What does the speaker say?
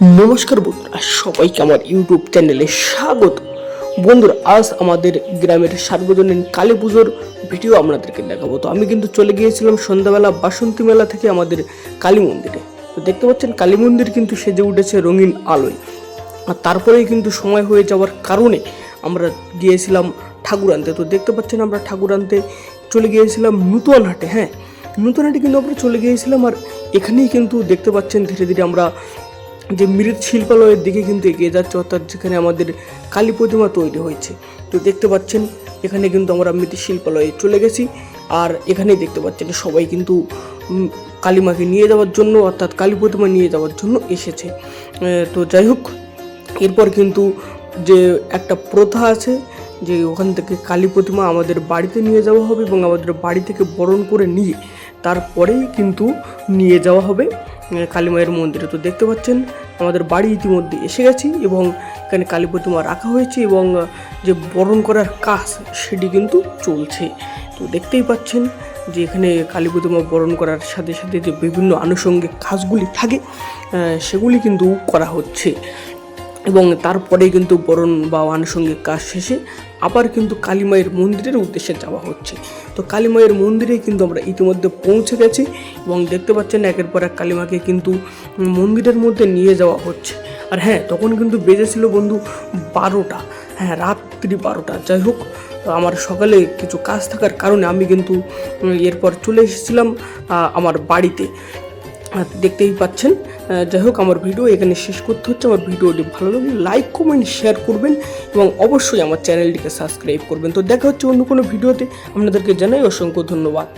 নমস্কার বন্ধুরা, সবাইকে আমার ইউটিউব চ্যানেলে স্বাগত। বন্ধুরা, আজ আমাদের গ্রামের সার্বজনীন কালী পুজোর ভিডিও আপনাদেরকে দেখাবো। তো আমি কিন্তু চলে গিয়েছিলাম সন্ধ্যাবেলা বাসন্তী মেলা থেকে আমাদের কালী মন্দিরে। তো দেখতে পাচ্ছেন, কালী মন্দির কিন্তু সেজে উঠেছে রঙিন আলোয়। আর তারপরেই কিন্তু সময় হয়ে যাওয়ার কারণে আমরা গিয়েছিলাম ঠাকুর আনতে। তো দেখতে পাচ্ছেন, আমরা ঠাকুর আনতে চলে গিয়েছিলাম নূতন হাটে হ্যাঁ? নূতন হাটে কিন্তু আমরা চলে গিয়েছিলাম আর এখানেই কিন্তু দেখতে পাচ্ছেন, ধীরে ধীরে আমরা যে মৃৎ শিল্পালয়ের দিকে কিন্তু এগিয়ে যাচ্ছে, অর্থাৎ যেখানে আমাদের কালী প্রতিমা তৈরি হয়েছে। তো দেখতে পাচ্ছেন, এখানে কিন্তু আমরা মৃৎ শিল্পালয়ে চলে গেছি। আর এখানেই দেখতে পাচ্ছেন সবাই কিন্তু কালীমাকে নিয়ে যাওয়ার জন্য, অর্থাৎ কালী প্রতিমা নিয়ে যাওয়ার জন্য এসেছে। তো যাই হোক, এরপর কিন্তু যে একটা প্রথা আছে, যে ওখান থেকে কালী প্রতিমা আমাদের বাড়িতে নিয়ে যাওয়া হবে এবং আমাদের বাড়ি থেকে বরণ করে নিয়ে তারপরেই কিন্তু নিয়ে যাওয়া হবে কালী মায়ের মন্দিরে। তো দেখতে পাচ্ছেন আমাদের বাড়ি ইতিমধ্যে এসে গেছি এবং এখানে কালী প্রতিমা রাখা হয়েছে এবং যে বরণ করার কাজ সেটি কিন্তু চলছে। তো দেখতেই পাচ্ছেন যে এখানে কালী প্রতিমা বরণ করার সাথে সাথে যে বিভিন্ন আনুষঙ্গিক কাজগুলি থাকে সেগুলি কিন্তু করা হচ্ছে। এবং তারপরে কিন্তু বরণ বা আনুষঙ্গিক কাজ শেষে আবার কিন্তু কালীমায়ের মন্দিরের উদ্দেশ্যে যাওয়া হচ্ছে। তো কালীমায়ের মন্দিরে কিন্তু আমরা ইতিমধ্যে পৌঁছে গেছি এবং দেখতে পাচ্ছেন একের পর এক কালীমাকে কিন্তু মন্দিরের মধ্যে নিয়ে যাওয়া হচ্ছে। আর হ্যাঁ তখন কিন্তু বেজেছিল বন্ধু বারোটা। হ্যাঁ রাত্রি বারোটা। যাই হোক, আমার সকালে কিছু কাজ থাকার কারণে আমি কিন্তু এরপর চলে এসেছিলাম আমার বাড়িতে। দেখতেই পাচ্ছেন। যাই হোক, আমার ভিডিও এখানে শেষ করতে হচ্ছে। আমার ভিডিওটি ভালো লাগলে লাইক কমেন্ট শেয়ার করবেন এবং অবশ্যই আমার চ্যানেলটিকে সাবস্ক্রাইব করবেন। তো দেখা হচ্ছে অন্য কোনো ভিডিওতে। আপনাদেরকে জানাই অসংখ্য ধন্যবাদ।